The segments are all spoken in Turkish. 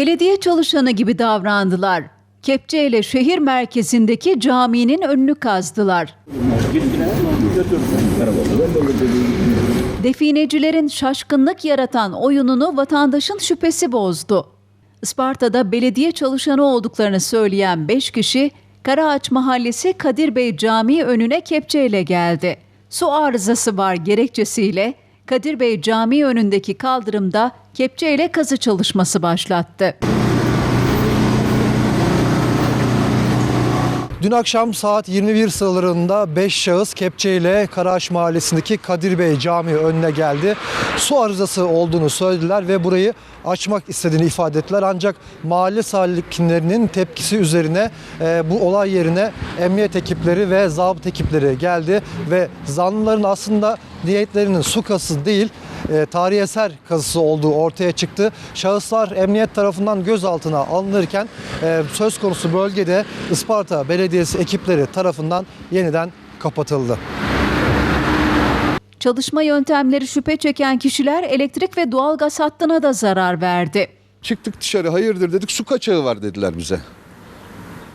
belediye çalışanı gibi davrandılar. Kepçeyle şehir merkezindeki caminin önünü kazdılar. Definecilerin şaşkınlık yaratan oyununu vatandaşın şüphesi bozdu. Isparta'da belediye çalışanı olduklarını söyleyen 5 kişi Karaağaç Mahallesi Kadir Bey Camii önüne kepçeyle geldi. Su arızası var gerekçesiyle Kadir Bey Camii önündeki kaldırımda kepçeyle kazı çalışması başlattı. Dün akşam saat 21 sıralarında 5 şahıs kepçeyle Karaağaç Mahallesi'ndeki Kadir Bey Camii önüne geldi. Su arızası olduğunu söylediler ve burayı açmak istediğini ifade ettiler. Ancak mahalle sakinlerinin tepkisi üzerine e, bu olay yerine emniyet ekipleri ve zabıt ekipleri geldi ve zanlıların aslında niyetlerinin su kazısı değil e, tarihi eser kazısı olduğu ortaya çıktı. Şahıslar emniyet tarafından gözaltına alınırken e, söz konusu bölgede Isparta Belediyesi ekipleri tarafından yeniden kapatıldı. Çalışma yöntemleri şüphe çeken kişiler elektrik ve doğalgaz hattına da zarar verdi. Çıktık dışarı hayırdır dedik su kaçağı var dediler bize.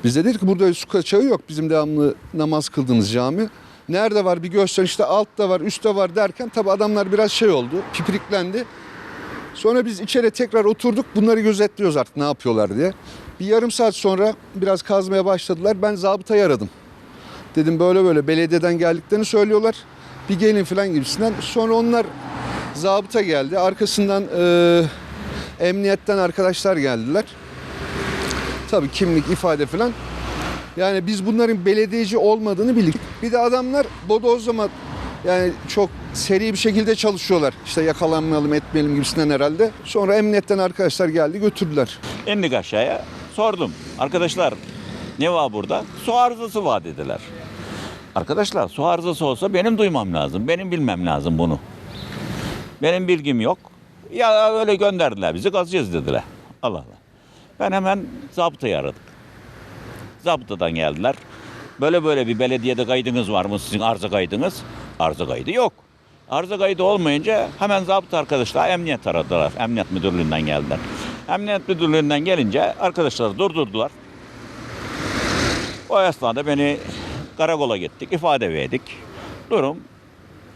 Biz de dedik ki burada su kaçağı yok bizim devamlı namaz kıldığımız cami. Nerede var bir göster işte altta var üstte var derken tabi adamlar biraz şey oldu pipriklendi. Sonra biz içeri tekrar oturduk bunları gözetliyoruz artık ne yapıyorlar diye. Bir yarım saat sonra biraz kazmaya başladılar ben zabıtayı aradım. Dedim böyle böyle belediyeden geldiklerini söylüyorlar. Bir gelin falan gibisinden. Sonra onlar zabıta geldi. Arkasından e, emniyetten arkadaşlar geldiler. Tabii kimlik, ifade falan. Yani biz bunların belediyeci olmadığını bildik. Bir de adamlar bodozlama yani çok seri bir şekilde çalışıyorlar. İşte yakalanmayalım etmeyelim gibisinden herhalde. Sonra emniyetten arkadaşlar geldi götürdüler. İndik aşağıya. Sordum. Arkadaşlar ne var burada? Su arızası var dediler. Arkadaşlar su arızası olsa benim duymam lazım. Benim bilmem lazım bunu. Benim bilgim yok. Ya öyle gönderdiler bizi gazcıyız dediler. Allah Allah. Ben hemen zabıtayı aradım. Zabıtadan geldiler. Böyle böyle bir belediyede kaydınız var mı sizin arıza kaydınız? Arıza kaydı yok. Arıza kaydı olmayınca hemen zabıta arkadaşlar emniyet aradılar. Emniyet müdürlüğünden geldiler. Emniyet müdürlüğünden gelince arkadaşlar durdurdular. O esnada beni karakola gittik, ifade verdik. Durum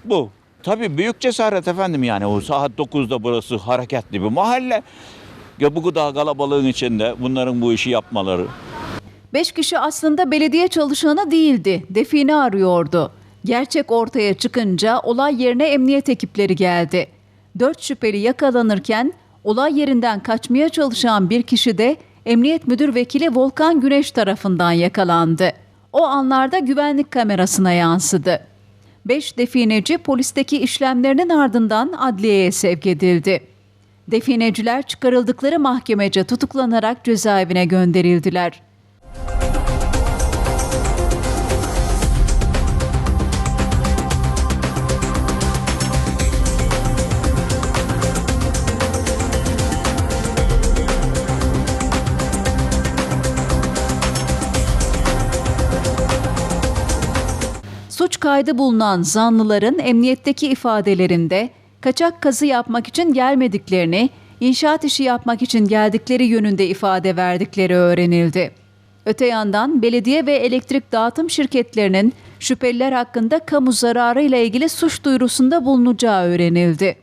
bu. Tabii büyük cesaret efendim yani o saat 9'da burası hareketli bir mahalle. Ya bu kadar kalabalığın içinde bunların bu işi yapmaları. Beş kişi aslında belediye çalışanı değildi. Define arıyordu. Gerçek ortaya çıkınca olay yerine emniyet ekipleri geldi. Dört şüpheli yakalanırken olay yerinden kaçmaya çalışan bir kişi de emniyet müdür vekili Volkan Güneş tarafından yakalandı. O anlarda güvenlik kamerasına yansıdı. Beş defineci polisteki işlemlerinin ardından adliyeye sevk edildi. Defineciler çıkarıldıkları mahkemece tutuklanarak cezaevine gönderildiler. Suç kaydı bulunan zanlıların emniyetteki ifadelerinde kaçak kazı yapmak için gelmediklerini, inşaat işi yapmak için geldikleri yönünde ifade verdikleri öğrenildi. Öte yandan belediye ve elektrik dağıtım şirketlerinin şüpheliler hakkında kamu zararı ile ilgili suç duyurusunda bulunacağı öğrenildi.